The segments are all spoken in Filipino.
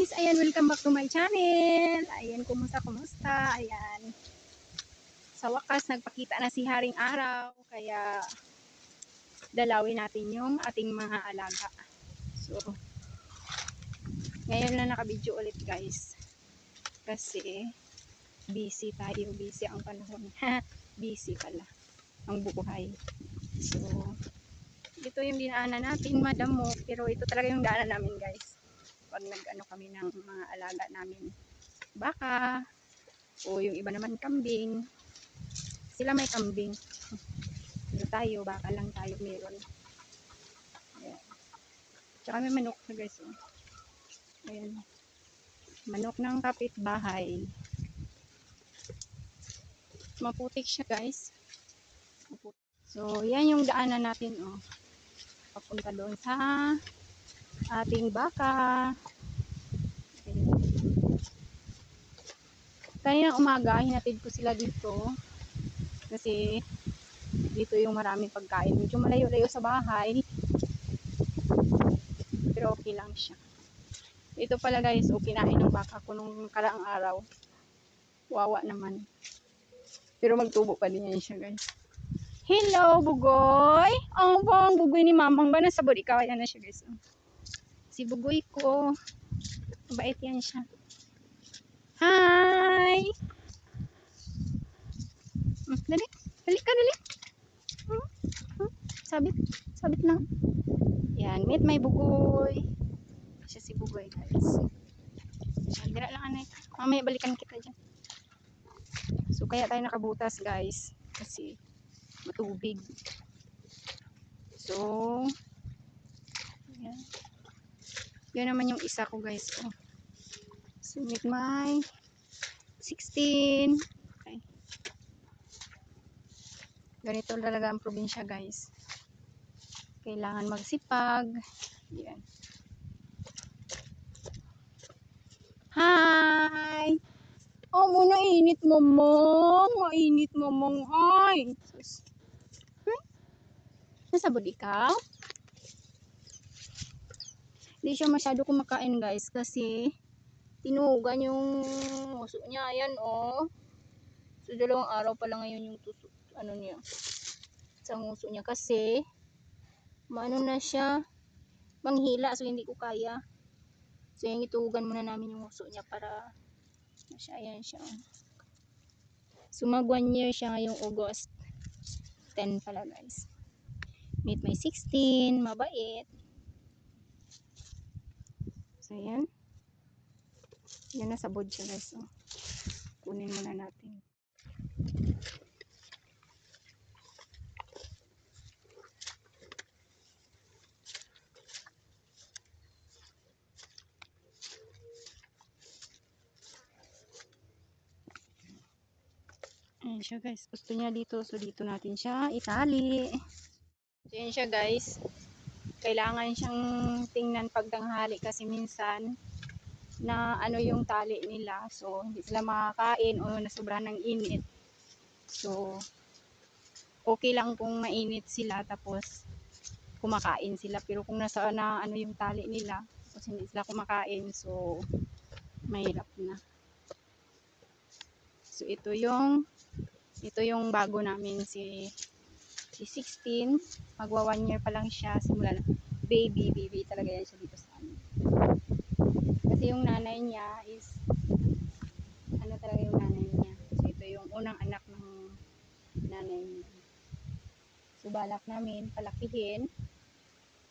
guys! Ayan, welcome back to my channel. Ayan, kumusta, kumusta? Ayan. Sa wakas, nagpakita na si Haring Araw. Kaya, dalawin natin yung ating mga alaga. So, ngayon na nakabidyo ulit guys. Kasi, busy tayo. Busy ang panahon. busy pala. Ang buhay. So, ito yung dinaanan natin, madamo. Pero ito talaga yung daanan namin guys pag nag-ano kami ng mga alaga namin. Baka o yung iba naman kambing. Sila may kambing. Pero tayo baka lang tayo meron. Ayan. Tsaka may manok na guys oh. ayan. Manok ng kapitbahay. Maputik siya guys. Maputik. so yan yung daanan natin oh. Papunta doon sa ating baka. Kanina umaga, hinatid ko sila dito. Kasi dito yung maraming pagkain. Medyo malayo-layo sa bahay. Pero okay lang siya. Ito pala guys, o kinain ng baka ko nung karaang araw. Wawa naman. Pero magtubo pa din siya guys. Hello, Bugoy! Ang bang Bugoy ni Mamang ba? Nasa body ka? Ayan na siya guys. Oh si bugoy ko. Mabait yan siya. Hi! Hmm, dali. Dali ka, dali. Hmm, hmm, sabit. Sabit lang. Yan. Meet my bugoy. Siya si bugoy, guys. Dira lang, anay. Mamaya balikan kita dyan. So, kaya tayo nakabutas, guys. Kasi, matubig. So, yan. Yan naman yung isa ko guys. Oh. So, with my 16. Okay. Ganito talaga ang probinsya guys. Kailangan magsipag. Yan. Hi! Oh, muna init mo mong. Mainit mo mong. Ay! Sus. Hmm? Nasabod ikaw? Hindi siya masyado kumakain guys kasi tinugan yung uso niya. Ayan oh. So dalawang araw pa lang ngayon yung tuso, ano niya. Sa nguso niya kasi maano na siya manghila so hindi ko kaya. So yung itugan muna namin yung uso niya para siya ayan siya. So mag 1 year siya ngayong August 10 pala guys. Meet my 16, mabait. So, yan. Yan nasa board siya guys. So, kunin muna natin. Ayan siya guys. Gusto niya dito. So, dito natin siya itali. So, siya guys kailangan siyang tingnan pagtanghali kasi minsan na ano yung tali nila. So hindi sila makakain o nasobra ng init. So okay lang kung mainit sila tapos kumakain sila. Pero kung nasa na ano yung tali nila tapos hindi sila kumakain so mahirap na. So ito yung ito yung bago namin si si 16 magwa 1 year pa lang siya simula na. Baby baby talaga yan siya dito sa amin. Kasi yung nanay niya is ano talaga yung nanay niya? So ito yung unang anak ng nanay niya. So balak namin palakihin.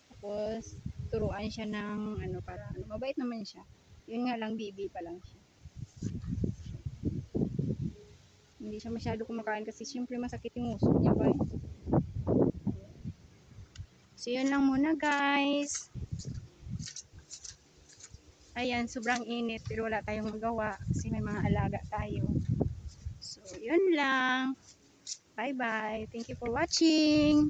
Tapos turuan siya ng ano para ano, mabait naman siya. Yun nga lang baby pa lang siya. Hindi siya masyado kumakain kasi syempre masakit yung uso niya ba So, yun lang muna guys. Ayan, sobrang init pero wala tayong magawa kasi may mga alaga tayo. So, yun lang. Bye-bye. Thank you for watching.